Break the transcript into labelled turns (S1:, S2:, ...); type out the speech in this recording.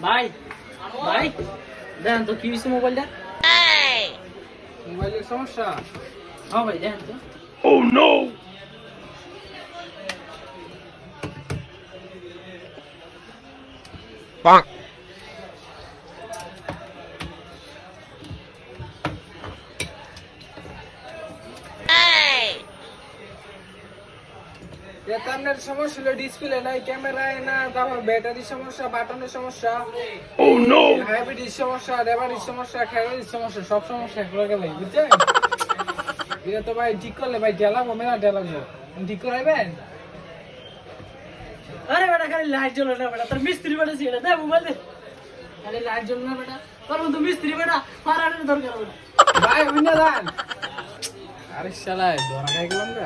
S1: ভাই ভাই দেখেন তো কি হয়েছে মোবাইলটা?
S2: মোবাইলের সমস্যা?
S1: হ্যাঁ ভাই দেখেন তো।
S2: সমস্যা হলো ডিসপ্লে নাই ক্যামেরায় না তারপর ব্যাটারির সমস্যা বাটনের সমস্যা হাইব্রিড সমস্যা রেবারির সমস্যা খেলারির সমস্যা সব সমস্যা এক লগে ভাই বুঝছেন? এটা তো ভাই ঠিক করলে ভাই ডেলাবো মেলা ডেলাবো ঠিক করাইবেন?
S1: আরে বেটা খালি লাইট জ্বলে না বেটা তোর মিস্ত্রি বেটা ছিল দে মোবাইল দে। খালি লাইট জ্বলে না বেটা? তোর মতো মিস্ত্রি বেটা পারানোর দরকার বেটা
S2: ভাই অন্য আরে ধরা খাই গেলাম গা